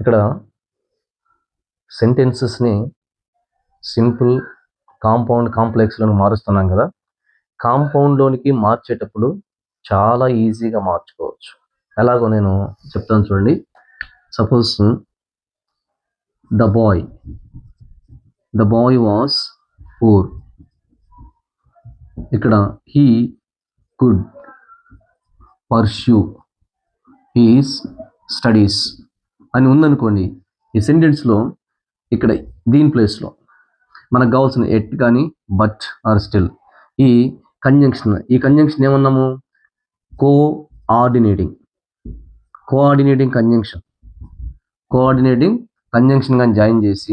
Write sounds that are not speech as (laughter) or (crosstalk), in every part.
ఇక్కడ సెంటెన్సెస్ని simple compound కాంప్లెక్స్లను మారుస్తున్నాం కదా. కాంపౌండ్లోనికి మార్చేటప్పుడు చాలా ఈజీగా మార్చుకోవచ్చు. ఎలాగో నేను చెప్తాను చూడండి. Suppose the boy the boy was poor ఇక్కడ he could pursue his studies అని ఉందనుకోండి ఈ సెంటెన్స్లో ఇక్కడ దీని ప్లేస్లో మనకు కావాల్సిన ఎట్ కానీ బట్ ఆర్ స్టిల్ ఈ కంజంక్షన్. ఈ conjunction ఏమన్నాము? Coordinating. Coordinating conjunction. Coordinating conjunction కానీ జాయిన్ చేసి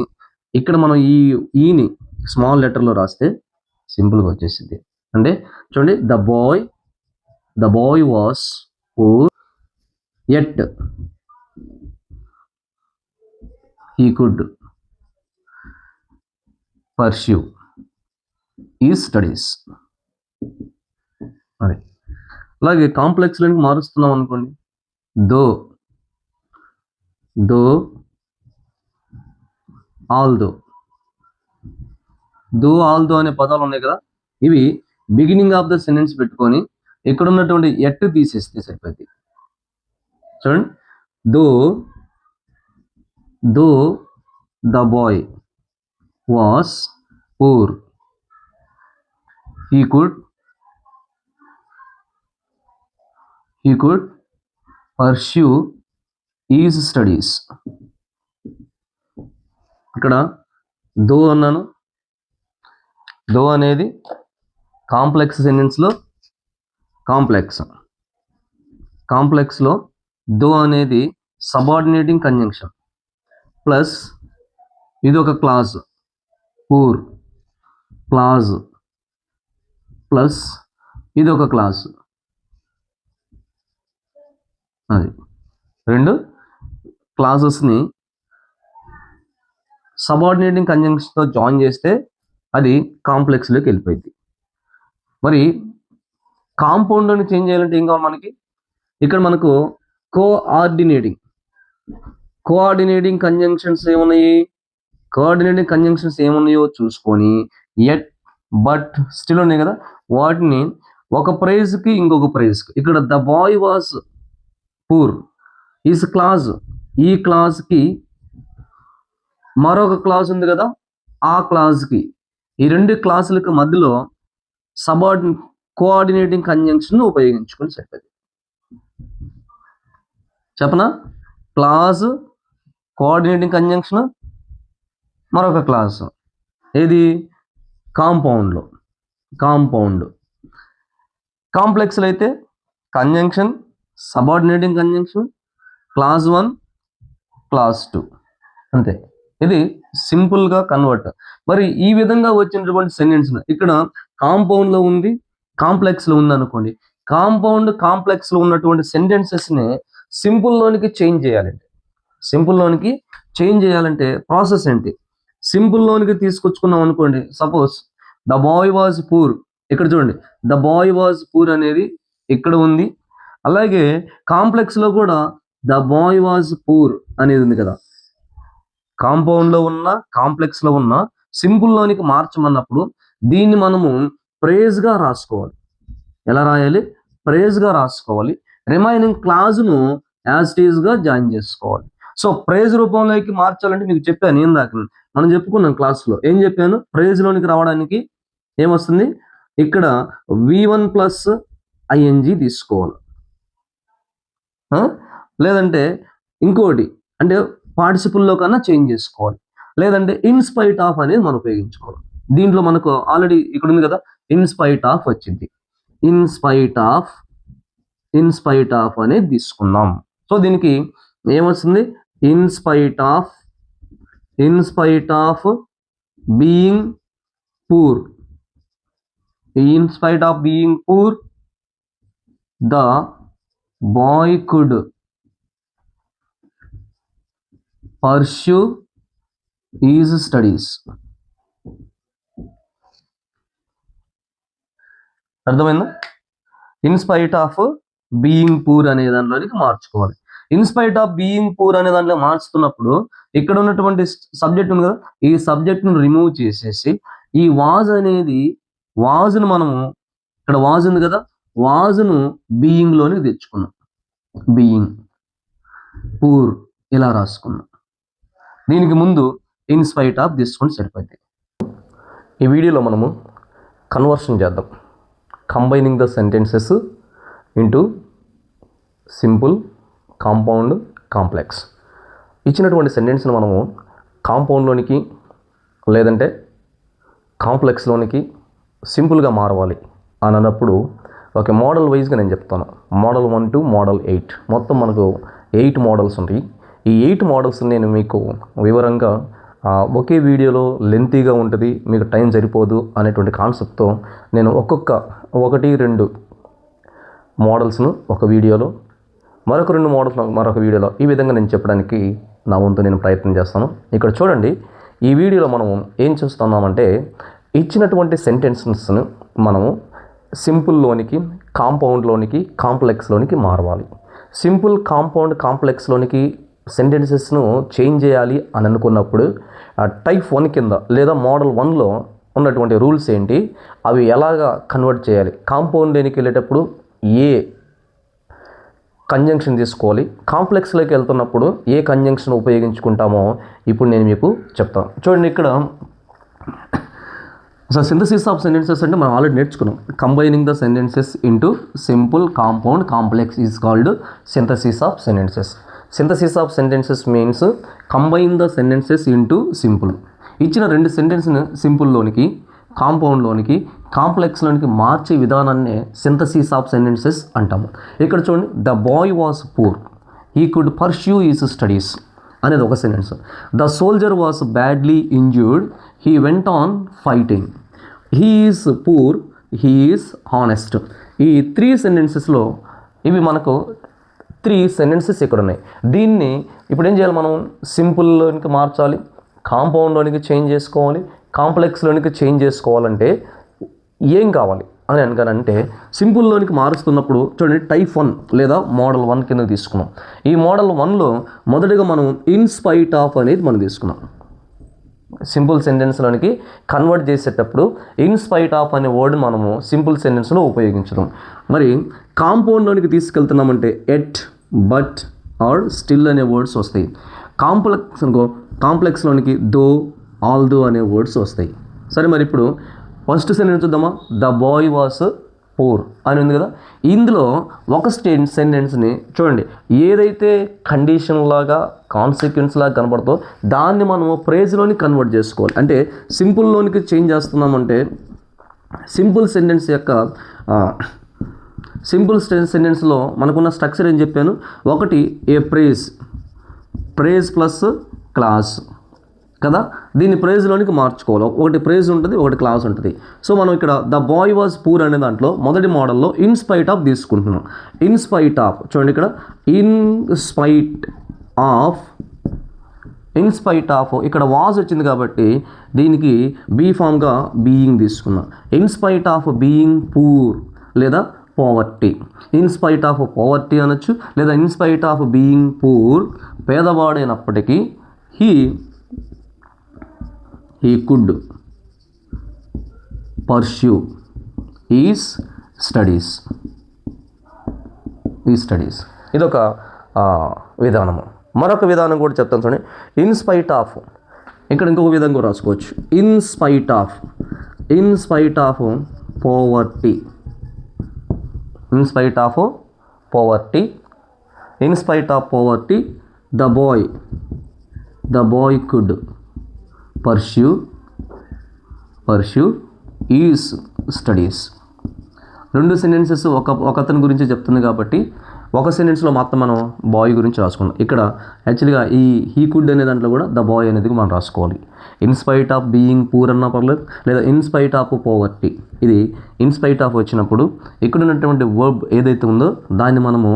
ఇక్కడ మనం ఈ ఈని స్మాల్ లెటర్లో రాస్తే సింపుల్గా వచ్చేసింది అంటే చూడండి the boy the boy was poor yet he could pursue his studies అది అలాగే కాంప్లెక్స్ లింక్ మారుస్తున్నాం అనుకోండి. దో దో ఆల్ దో దో ఆల్ దో అనే పదాలు ఉన్నాయి కదా. ఇవి బిగినింగ్ ఆఫ్ ద సెంటెన్స్ పెట్టుకొని ఇక్కడ ఉన్నటువంటి ఎట్టు తీసేస్తే సరిపోద్ది. చూడండి. Though though the boy was poor. He could he could pursue his studies. ఇక్కడ దో అన్నాను. దో అనేది కాంప్లెక్స్ సెంటెన్స్లో కాంప్లెక్స్. కాంప్లెక్స్లో దో అనేది సబార్డినేటింగ్ కంజంక్షన్ ప్లస్ ఇది ఒక క్లాజ్. పూర్. క్లాజ్. ప్లస్ ఇది ఒక క్లాజ్. అది. రెండు క్లాసెస్ని సబార్డినేటింగ్ కంజంక్షన్తో జాయిన్ చేస్తే అది కాంప్లెక్స్లోకి వెళ్ళిపోయింది మరి కాంపౌండ్ని చేంజ్ చేయాలంటే ఏం కావాలి మనకి? ఇక్కడ మనకు కోఆర్డినేటింగ్ కోఆర్డినేటింగ్ కంజంక్షన్స్ ఏమున్నాయి? కోఆర్డినేటింగ్ కంజంక్షన్స్ ఏమున్నాయో చూసుకొని ఎట్ బట్ స్టిల్ ఉన్నాయి కదా? వాటిని ఒక ప్రైజ్కి ఇంకొక ప్రైజ్కి ఇక్కడ the boy was poor is clause ఈ క్లాజ్కి మరొక క్లాజ్ ఉంది కదా? ఆ క్లాజ్కి ఈ రెండు క్లాసులకు మధ్యలో సబార్డి కోఆర్డినేటింగ్ కంజంక్షన్ ఉపయోగించుకుని చెప్పేది. చెప్పనా? క్లాజ్ కోఆర్డినేటింగ్ కంజంక్షన్ మరొక క్లాస్ ఏది? కాంపౌండ్లో కాంపౌండ్ కాంప్లెక్స్లో అయితే conjunction subordinating conjunction clause one clause two అంతే. ఇది సింపుల్గా కన్వర్ట్ మరి ఈ విధంగా వచ్చినటువంటి సెంటెన్స్ ఇక్కడ కాంపౌండ్లో ఉంది కాంప్లెక్స్లో ఉందనుకోండి కాంపౌండ్ కాంప్లెక్స్లో ఉన్నటువంటి సెంటెన్సెస్ని సింపుల్లోనికి చేంజ్ చేయాలండి సింపుల్లోనికి చేంజ్ చేయాలంటే ప్రాసెస్ ఏంటి? సింపుల్లోనికి తీసుకొచ్చుకున్నాం అనుకోండి suppose the boy was poor ఇక్కడ చూడండి ద బాయ్ వాజ్ పూర్ అనేది ఇక్కడ ఉంది అలాగే కాంప్లెక్స్లో కూడా ద బాయ్ వాజ్ పూర్ అనేది ఉంది కదా. కాంపౌండ్లో ఉన్న కాంప్లెక్స్లో ఉన్న సింపుల్లోనికి మార్చమన్నప్పుడు దీన్ని మనము ప్రేజ్గా రాసుకోవాలి. ఎలా రాయాలి? ప్రేజ్గా రాసుకోవాలి. రిమైనింగ్ క్లాజ్ను యాజ్ టీజ్గా జాయిన్ చేసుకోవాలి. సో ప్రైజ్ రూపంలోకి మార్చాలంటే మీకు చెప్పాను ఏం దాకా మనం చెప్పుకున్నాం క్లాస్లో. ఏం చెప్పాను? ప్రేజ్లోనికి రావడానికి ఏమొస్తుంది? ఇక్కడ వి వన్ ప్లస్ ఐఎన్జి తీసుకోవాలి. లేదంటే ఇంకోటి అంటే పార్టిసిపుల్లో కన్నా చేంజ్ చేసుకోవాలి. లేదంటే ఇన్స్పైట్ ఆఫ్ అనేది మనం ఉపయోగించుకోవాలి. దీంట్లో మనకు ఆల్రెడీ ఇక్కడ ఉంది కదా ఇన్స్పైట్ ఆఫ్ వచ్చింది. In spite of in spite of అనేది తీసుకుందాం. సో దీనికి ఏమొస్తుంది? In spite of in spite of being poor in spite of being poor the boy could pursue his studies అర్థమైందా? In spite of being poor అనే దాంట్లోకి మార్చుకోవాలి. In spite of being poor అనే దాంట్లో మార్చుతున్నప్పుడు ఇక్కడ ఉన్నటువంటి సబ్జెక్ట్ ఉంది కదా ఈ సబ్జెక్ట్ను రిమూవ్ చేసేసి ఈ వాజ్ అనేది వాజ్ను మనము ఇక్కడ వాజ్ ఉంది కదా వాజ్ను బీయింగ్లోనికి తెచ్చుకున్నాం. బీయింగ్ పూర్ ఇలా రాసుకున్నాం. దీనికి ముందు ఇన్స్పైట్ ఆఫ్ తీసుకొని సరిపోయింది. ఈ వీడియోలో మనము కన్వర్షన్ చేద్దాం. Combining the sentences into simple compound complex ఇచ్చినటువంటి సెంటెన్స్ని మనము కాంపౌండ్లోనికి లేదంటే కాంప్లెక్స్లోనికి సింపుల్గా మారవాలి అని అన్నప్పుడు ఒక మోడల్ వైజ్గా నేను చెప్తాను. Model one to model eight మొత్తం మనకు ఎయిట్ మోడల్స్ ఉంటాయి. ఈ ఎయిట్ మోడల్స్ నేను మీకు వివరంగా ఒకే వీడియోలో లెంతీగా ఉంటుంది మీకు టైం సరిపోదు అనేటువంటి కాన్సెప్ట్తో నేను ఒక్కొక్క ఒకటి రెండు మోడల్స్ను ఒక వీడియోలో మరొక రెండు మోడల్స్ మరొక వీడియోలో ఈ విధంగా నేను చెప్పడానికి నా వంతు నేను ప్రయత్నం చేస్తాను. ఇక్కడ చూడండి ఈ వీడియోలో మనం ఏం చూస్తున్నామంటే ఇచ్చినటువంటి సెంటెన్సెస్ను మనము సింపుల్లోనికి కాంపౌండ్లోనికి కాంప్లెక్స్లోనికి మారవాలి. సింపుల్ కాంపౌండ్ కాంప్లెక్స్లోనికి సెంటెన్సెస్ను చేంజ్ చేయాలి అని అనుకున్నప్పుడు టైప్ వన్ కింద లేదా మోడల్ వన్లో ఉన్నటువంటి రూల్స్ ఏంటి? అవి ఎలాగా కన్వర్ట్ చేయాలి? కాంపౌండ్ లేనికి వెళ్ళేటప్పుడు ఏ కంజంక్షన్ తీసుకోవాలి? కాంప్లెక్స్లోకి వెళ్తున్నప్పుడు ఏ కంజంక్షన్ ఉపయోగించుకుంటామో ఇప్పుడు నేను మీకు చెప్తాను. చూడండి ఇక్కడ. సో సింథసిస్ ఆఫ్ సెంటెన్సెస్ అంటే మనం ఆల్రెడీ నేర్చుకున్నాం. Combining the sentences into simple compound complex is called synthesis of sentences synthesis of sentences means combine the sentences into simple ఇచ్చిన రెండు సెంటెన్స్ని సింపుల్లోనికి కాంపౌండ్లోనికి కాంప్లెక్స్లోనికి మార్చే విధానాన్ని సింథసిస్ ఆఫ్ సెంటెన్సెస్ అంటాము. ఇక్కడ చూడండి the boy was poor he could pursue his studies అనేది ఒక sentence the soldier was badly injured he went on fighting he is poor he is honest ఈ త్రీ సెంటెన్సెస్లో ఇవి మనకు త్రీ సెంటెన్సెస్ ఇక్కడ ఉన్నాయి దీన్ని ఇప్పుడు ఏం చేయాలి మనం? సింపుల్లోనికి మార్చాలి కాంపౌండ్లోనికి చేంజ్ చేసుకోవాలి కాంప్లెక్స్లోనికి చేంజ్ చేసుకోవాలంటే ఏం కావాలి అని అనగానంటే సింపుల్లోనికి మారుస్తున్నప్పుడు చూడండి టైప్ వన్ లేదా మోడల్ వన్ కింద తీసుకున్నాం. ఈ మోడల్ వన్లో మొదటిగా మనం ఇన్స్పైట్ ఆఫ్ అనేది మనం తీసుకున్నాం. సింపుల్ సెంటెన్స్లోనికి కన్వర్ట్ చేసేటప్పుడు ఇన్స్పైట్ ఆఫ్ అనే వర్డ్ మనము సింపుల్ సెంటెన్స్లో ఉపయోగించడం. మరి కాంపౌండ్లోనికి తీసుకెళ్తున్నామంటే ఎట్ బట్ ఆర్ స్టిల్ అనే వర్డ్స్ వస్తాయి. కాంప్లెక్స్ అనుకో కాంప్లెక్స్లోనికి దో ఆల్ దో అనే వర్డ్స్ వస్తాయి. సరే మరి ఇప్పుడు ఫస్ట్ సెంటెన్స్ చూద్దామా? ద బాయ్ వాస్ పోర్ అని ఉంది కదా? ఇందులో ఒక స్టేట్ సెంటెన్స్ని చూడండి. ఏదైతే కండిషన్ లాగా కాన్సిక్వెన్స్ లాగా కనబడుతో దాన్ని మనము ప్రేజ్లోని కన్వర్ట్ చేసుకోవాలి. అంటే సింపుల్లోనికి చేంజ్ చేస్తున్నామంటే సింపుల్ సెంటెన్స్ యొక్క సింపుల్ సెంటెన్స్లో మనకున్న స్ట్రక్చర్ ఏం చెప్పాను? ఒకటి a phrase. Phrase plus clause. కదా? దీన్ని ప్రైజ్లోనికి మార్చుకోవాలి. ఒకటి ప్రైజ్ ఉంటుంది ఒకటి క్లాస్ ఉంటుంది. సో మనం ఇక్కడ ద బాయ్ వాజ్ పూర్ అనే దాంట్లో మొదటి మోడల్లో ఇన్స్పైట్ ఆఫ్ తీసుకుంటున్నాం. ఇన్స్పైట్ ఆఫ్ చూడండి ఇక్కడ. In spite of in spite of ఇక్కడ వాజ్ వచ్చింది కాబట్టి దీనికి బీ ఫామ్గా బీయింగ్ తీసుకున్నాం. In spite of being poor లేదా poverty in spite of poverty అనొచ్చు లేదా in spite of being poor పేదవాడైనప్పటికీ he he could pursue his studies ఈ స్టడీస్ ఇదొక విధానము. మరొక విధానం కూడా చెప్తాను చూడండి. ఇన్స్పైట్ ఆఫ్ ఇక్కడ ఇంకొక విధంగా రాసుకోవచ్చు. In spite of in spite of poverty in spite of poverty in spite of poverty the boy the boy could pursue pursue his studies రెండు సెంటెన్సెస్ ఒక ఒకతని గురించి చెప్తుంది కాబట్టి ఒక సెంటెన్స్లో మాత్రం మనం బాయ్ గురించి రాసుకున్నాం ఇక్కడ యాక్చువల్గా ఈ హీ కుడ్ అనే దాంట్లో కూడా ద బాయ్ అనేది మనం రాసుకోవాలి. ఇన్స్పైట్ ఆఫ్ బీయింగ్ పూర్ అన్నా పర్లేదు లేదా ఇన్స్పైట్ ఆఫ్ పోవర్టీ ఇది ఇన్స్పైట్ ఆఫ్ వచ్చినప్పుడు ఇక్కడ ఉన్నటువంటి వర్బ్ ఏదైతే ఉందో దాన్ని మనము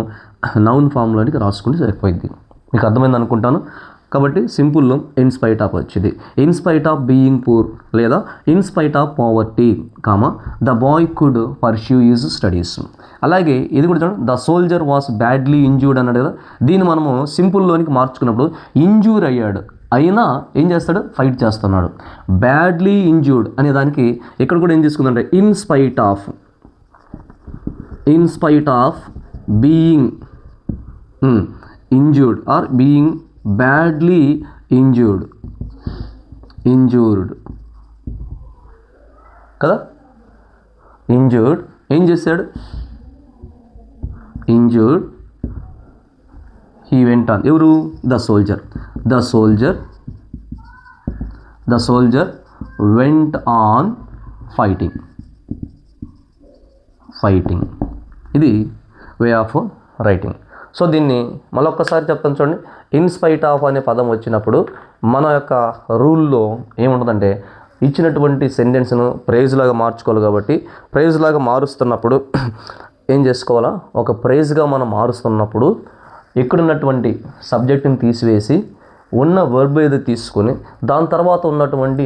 నౌన్ ఫామ్లోనికి రాసుకుంటే సరిపోయింది. మీకు అర్థమైంది అనుకుంటాను? కాబట్టి సింపుల్లో ఇన్స్పైట్ ఆఫ్ వచ్చింది. In spite of being poor లేదా in spite of poverty comma the boy could pursue his studies అలాగే ఇది కూడా చూడండి the soldier was badly injured అన్నాడు కదా. దీన్ని మనము సింపుల్లోనికి మార్చుకున్నప్పుడు ఇంజూర్ అయ్యాడు. అయినా ఏం చేస్తాడు? ఫైట్ చేస్తున్నాడు. బ్యాడ్లీ ఇంజ్యూర్డ్ అనే దానికి ఇక్కడ కూడా ఏం తీసుకుందంటే in spite of in spite of being injured or being badly injured injured కదా? ఇంజ్యూర్డ్ ఏం చేశాడు? ఇంజూర్డ్ హీ వెంట్ ఎవరు? The soldier the soldier the soldier went on fighting. Fighting. ఇది వే ఆఫ్ రైటింగ్. సో దీన్ని మళ్ళొక్కసారి చెప్తాను చూడండి. In spite of అనే పదం వచ్చినప్పుడు మన యొక్క రూల్లో ఏముంటుందంటే ఇచ్చినటువంటి సెంటెన్స్ను ప్రైజ్ లాగా మార్చుకోవాలి కాబట్టి ప్రైజ్ లాగా మారుస్తున్నప్పుడు (clears throat) ఏం చేసుకోవాలా? ఒక ప్రైజ్గా మనం మారుస్తున్నప్పుడు ఇక్కడున్నటువంటి సబ్జెక్టుని తీసివేసి ఉన్న వర్బ్ ఏదో తీసుకొని దాని తర్వాత ఉన్నటువంటి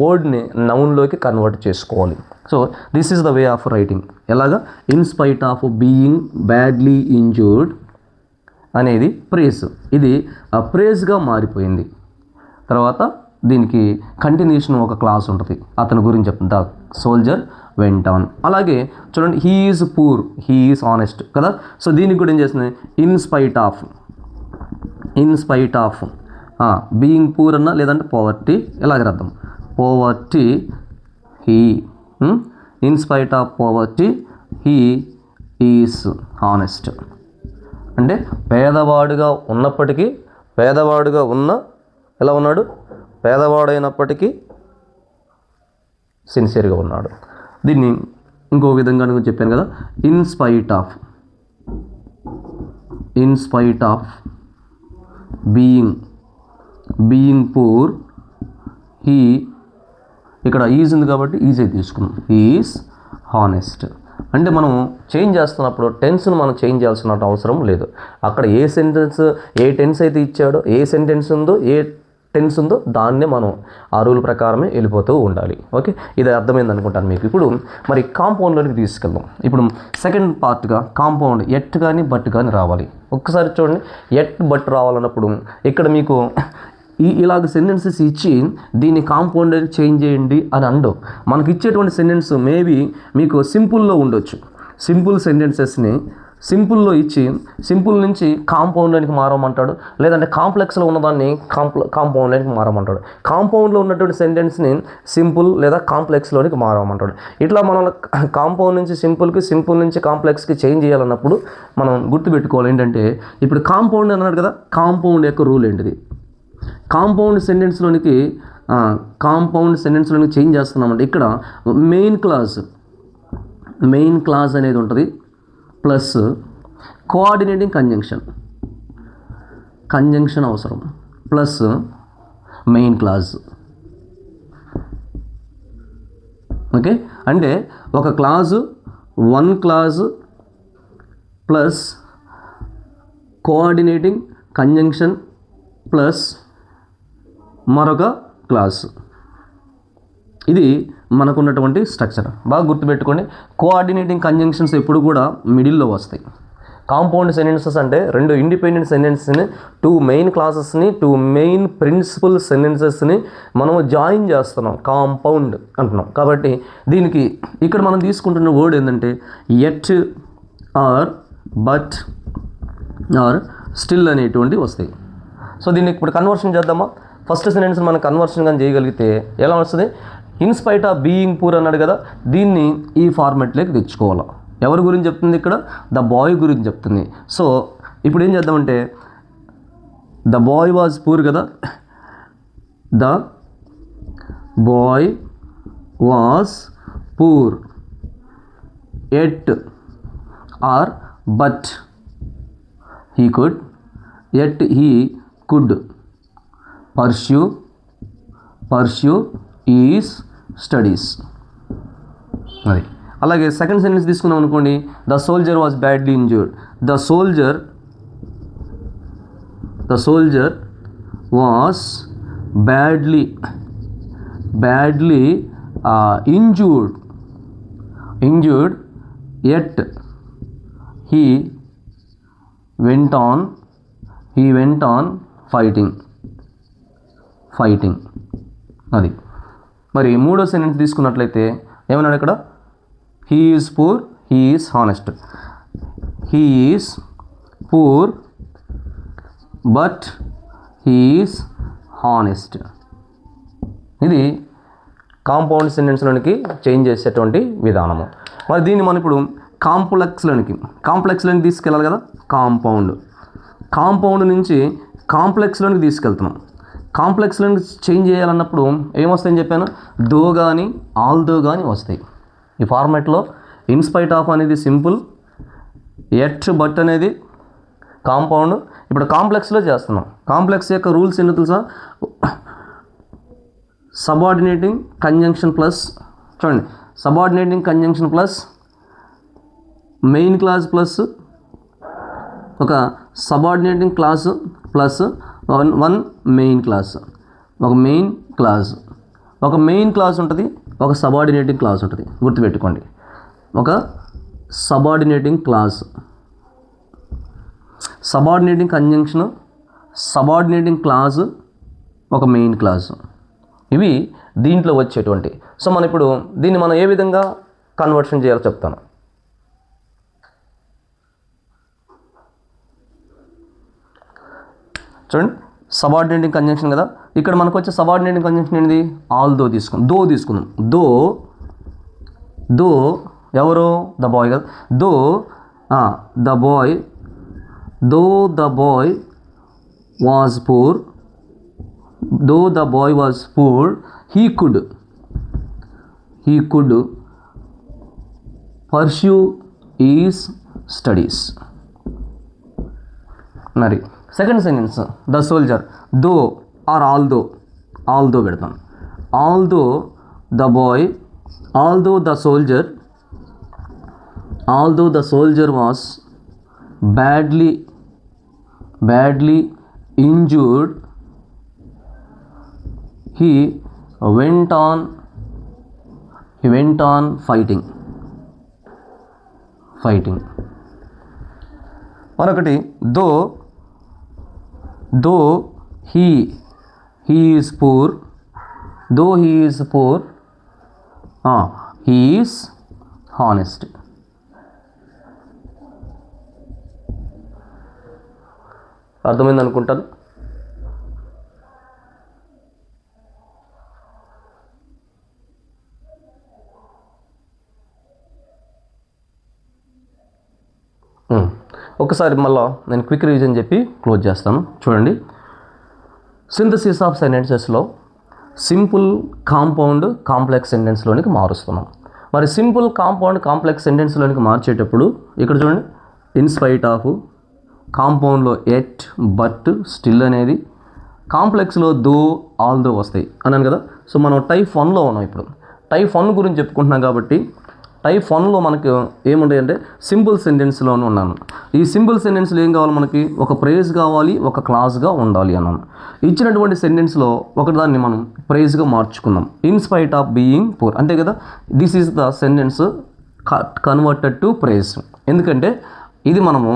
వర్డ్ని నౌన్లోకి కన్వర్ట్ చేసుకోవాలి. So this is the way of writing ఎలాగా? In spite of being badly injured అనేది ప్రేస్ ఇది ప్రేజ్గా మారిపోయింది. తర్వాత దీనికి కంటిన్యూషన్ ఒక క్లాస్ ఉంటుంది. అతని గురించి చెప్తుంది. ద సోల్జర్ వెంట్ ఆన్ అలాగే చూడండి he is poor he is honest కదా? సో దీనికి కూడా ఏం చేస్తుంది? In spite of in spite of being poor అన్న లేదంటే పోవర్టీ ఇలాగ అర్థం poverty he in spite of poverty he is honest అంటే పేదవాడుగా ఉన్నప్పటికీ పేదవాడుగా ఉన్న ఎలా ఉన్నాడు? పేదవాడైనప్పటికీ సిన్సియర్గా ఉన్నాడు. దీన్ని ఇంకో విధంగా నేను చెప్పాను కదా in spite of in spite of being. Being poor. He. ఇక్కడ ఈజ్ ఉంది కాబట్టి ఈజీ తీసుకున్నాం. Is honest. అంటే మనం చేంజ్ చేస్తున్నప్పుడు టెన్స్ను మనం చేంజ్ చేయాల్సిన అవసరం లేదు. అక్కడ ఏ సెంటెన్స్ ఏ టెన్స్ అయితే ఇచ్చాడో ఏ సెంటెన్స్ ఉందో ఏ టెన్స్ ఉందో దాన్నే మనం ఆ రూల్ ప్రకారమే వెళ్ళిపోతూ ఉండాలి. ఓకే? ఇది అర్థమైంది అనుకుంటాను మీకు. ఇప్పుడు మరి కాంపౌండ్లోకి తీసుకెళ్దాం. ఇప్పుడు సెకండ్ పార్ట్గా కాంపౌండ్ ఎట్ కానీ బట్ కానీ రావాలి. ఒక్కసారి చూడండి. ఎట్ బట్ రావాలన్నప్పుడు ఇక్కడ మీకు ఈ ఇలాగ సెంటెన్సెస్ ఇచ్చి దీన్ని కాంపౌండ్ చేంజ్ చేయండి అని అండవు. మనకి ఇచ్చేటువంటి సెంటెన్స్ మేబీ మీకు సింపుల్లో ఉండొచ్చు. సింపుల్ సెంటెన్సెస్ని సింపుల్లో ఇచ్చి సింపుల్ నుంచి కాంపౌండ్లోనికి మారమంటాడు. లేదంటే కాంప్లెక్స్లో ఉన్నదాన్ని కాంప్ల కాంపౌండ్లోనికి మారమంటాడు. కాంపౌండ్లో ఉన్నటువంటి సెంటెన్స్ని సింపుల్ లేదా కాంప్లెక్స్లోనికి మారమంటాడు. ఇట్లా మనం కాంపౌండ్ నుంచి సింపుల్కి సింపుల్ నుంచి కాంప్లెక్స్కి చేంజ్ చేయాలన్నప్పుడు మనం గుర్తుపెట్టుకోవాలి ఏంటంటే ఇప్పుడు కాంపౌండ్ అన్నాడు కదా కాంపౌండ్ యొక్క రూల్ ఏంటిది? కాంపౌండ్ సెంటెన్స్లోనికి కాంపౌండ్ సెంటెన్స్లోనికి చేంజ్ చేస్తున్నామంటే ఇక్కడ మెయిన్ క్లాజ్ మెయిన్ క్లాజ్ అనేది ఉంటుంది. ప్లస్ కోఆర్డినేటింగ్ కంజంక్షన్ కంజంక్షన్ అవసరం. ప్లస్ మెయిన్ క్లాజ్ ఓకే అంటే ఒక clause one clause plus coordinating conjunction plus మరొక క్లాస్ ఇది మనకున్నటువంటి స్ట్రక్చర్ బాగా గుర్తుపెట్టుకోండి కోఆర్డినేటింగ్ కంజంక్షన్స్ ఎప్పుడు కూడా మిడిల్లో వస్తాయి. కాంపౌండ్ సెంటెన్సెస్ అంటే రెండు ఇండిపెండెంట్ సెంటెన్సెస్ని టూ మెయిన్ క్లాసెస్ని టూ మెయిన్ ప్రిన్సిపల్ సెంటెన్సెస్ని మనం జాయిన్ చేస్తున్నాం. కాంపౌండ్ అంటున్నాం. కాబట్టి దీనికి ఇక్కడ మనం తీసుకుంటున్న వర్డ్ ఏంటంటే yet or but or still అనేటువంటివి వస్తాయి. సో దీన్ని ఇప్పుడు కన్వర్షన్ చేద్దామా? ఫస్ట్ సెంటెన్స్ మనం కన్వర్షన్ కానీ చేయగలిగితే ఎలా వస్తుంది? ఇన్స్పైట్ ఆఫ్ బీయింగ్ పూర్ అన్నాడు కదా దీన్ని ఈ ఫార్మెట్లోకి తెచ్చుకోవాలి? ఎవరి గురించి చెప్తుంది ఇక్కడ? ద బాయ్ గురించి చెప్తుంది. సో ఇప్పుడు ఏం చేద్దామంటే ద బాయ్ వాజ్ పూర్ కదా the boy was poor. Yet or but he could yet he could pursue pursue his studies. అది అలాగే సెకండ్ సెంటెన్స్ తీసుకున్నాం అనుకోండి. The soldier was badly injured the soldier the soldier was badly badly injured injured yet he went on he went on fighting fighting అది. మరి మూడో sentence తీసుకున్నట్లయితే ఏమన్నాడు ఇక్కడ? He is poor he is honest he is poor but he is honest ఇది compound సెంటెన్స్లోనికి change చేసేటువంటి విధానము. మరి దీన్ని మనం ఇప్పుడు కాంప్లెక్స్లోనికి కాంప్లెక్స్లోనికి తీసుకెళ్ళాలి కదా? కాంపౌండ్. కాంపౌండ్ నుంచి కాంప్లెక్స్లోనికి తీసుకెళ్తున్నాం. కాంప్లెక్స్లోనికి చేంజ్ చేయాలన్నప్పుడు ఏమొస్తాయని చెప్పాను? దో కానీ ఆల్ దో కానీ వస్తాయి. ఈ ఫార్మాట్లో ఇన్స్పైట్ ఆఫ్ అనేది సింపుల్ ఎట్ బట్ అనేది కాంపౌండ్. ఇప్పుడు కాంప్లెక్స్లో చేస్తున్నాం. కాంప్లెక్స్ యొక్క రూల్స్ ఎన్ని తెలుసా? సబార్డినేటింగ్ కంజంక్షన్ ప్లస్ చూడండి subordinating conjunction plus main clause plus ఒక subordinating clause plus one one main clause ఒక మెయిన్ క్లాస్ ఒక మెయిన్ క్లాస్ ఉంటుంది ఒక సబార్డినేటింగ్ క్లాస్ ఉంటుంది. గుర్తుపెట్టుకోండి. ఒక subordinating clause subordinating conjunction subordinating clause ఒక మెయిన్ క్లాస్ ఇవి దీంట్లో వచ్చేటువంటి. సో మనం ఇప్పుడు దీన్ని మనం ఏ విధంగా కన్వర్షన్ చేయాలో చెప్తాను. చూడండి సబార్డినేటింగ్ కంజంక్షన్ కదా. ఇక్కడ మనకు వచ్చే సబార్డినేటింగ్ కంజంక్షన్ ఏంటిది ఆల్ దో తీసుకుందాం. దో తీసుకుందాం. దో దో ఎవరు? ద బాయ్ కదా. Though the boy though the boy was poor though the boy was poor he could he could pursue his studies. మరి second sentence the soldier though or although although పెడతాం although the boy although the soldier although the soldier was badly badly injured he went on he went on fighting fighting మరొకటి దో Though he he is poor though he is poor he is honest. అర్థమైంది అనుకుంటాను ఒకసారి మళ్ళా నేను quick revision చెప్పి close చేస్తాను. చూడండి. Synthesis of సెంటెన్సెస్లో సింపుల్ కాంపౌండ్ కాంప్లెక్స్ సెంటెన్స్లోనికి మారుస్తున్నాం. మరి సింపుల్ కాంపౌండ్ కాంప్లెక్స్ సెంటెన్స్లోనికి మార్చేటప్పుడు ఇక్కడ చూడండి. ఇన్స్పైట్ ఆఫ్ కాంపౌండ్లో ఎట్ బట్ స్టిల్ అనేది కాంప్లెక్స్లో దో ఆల్ దో వస్తాయి. అన్నాను కదా. సో మనం టైప్ వన్లో ఉన్నాం ఇప్పుడు. టైప్ వన్ గురించి చెప్పుకుంటున్నాం కాబట్టి టైప్ వన్లో మనకు ఏముంటాయి అంటే సింపుల్ సెంటెన్స్లోనే ఉన్నాను. ఈ సింపుల్ సెంటెన్స్లో ఏం కావాలి మనకి? ఒక ప్రేజ్ కావాలి ఒక క్లాస్గా ఉండాలి అన్నాను. ఇచ్చినటువంటి సెంటెన్స్లో ఒకదాన్ని మనం ప్రేజ్గా మార్చుకుందాం. In spite of being poor. అంతే కదా? This is the sentence converted to phrase. ఎందుకంటే ఇది మనము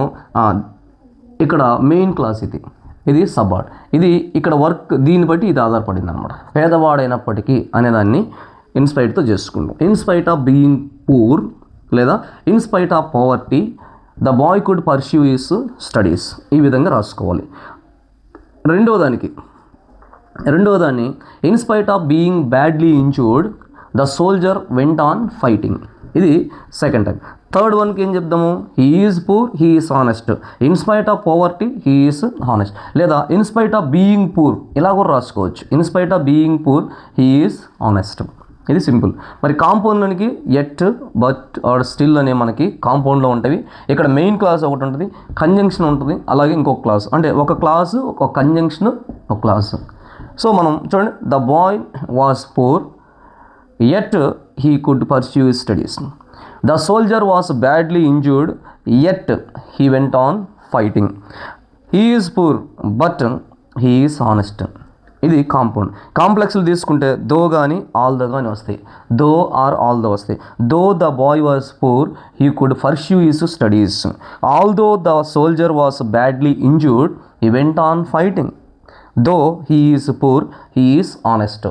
ఇక్కడ మెయిన్ క్లాస్ ఇది. ఇది సబార్డ్. ఇది ఇక్కడ వర్క్ దీన్ని బట్టి ఇది ఆధారపడింది అనమాట పేదవాడైనప్పటికీ అనేదాన్ని ఇన్స్పైర్డ్తో చేసుకుంటాం. In spite of being poor లేదా in spite of poverty the boy could pursue his studies. ఈ విధంగా రాసుకోవాలి. రెండవ దానికి రెండవ దాన్ని in spite of being badly injured the soldier went on fighting. ఇది సెకండ్ టైం. థర్డ్ వన్కి ఏం చెప్దాము? He is poor he is honest. In spite of poverty he is honest. లేదా in spite of being poor ఇలా కూడా రాసుకోవచ్చు. In spite of being poor he is honest. ఇది simple. మరి కాంపౌండ్లోనికి ఎట్ బట్ ఆర్ స్టిల్ అనే మనకి కాంపౌండ్లో ఉంటాయి ఇక్కడ మెయిన్ క్లాస్ ఒకటి ఉంటుంది కంజంక్షన్ ఉంటుంది అలాగే ఇంకొక క్లాస్. అంటే ఒక క్లాసు ఒక కంజంక్షన్ ఒక క్లాస్. సో మనం చూడండి the boy was poor yet he could pursue studies. The soldier was badly injured yet he went on fighting. He is poor but he is honest ఇది compound. కాంప్లెక్స్లు తీసుకుంటే దో కానీ all the కానీ వస్తాయి. దో are although వస్తాయి. Though the boy was poor he could pursue his studies. Although the soldier was badly injured he went on fighting. Though he is poor he is honest.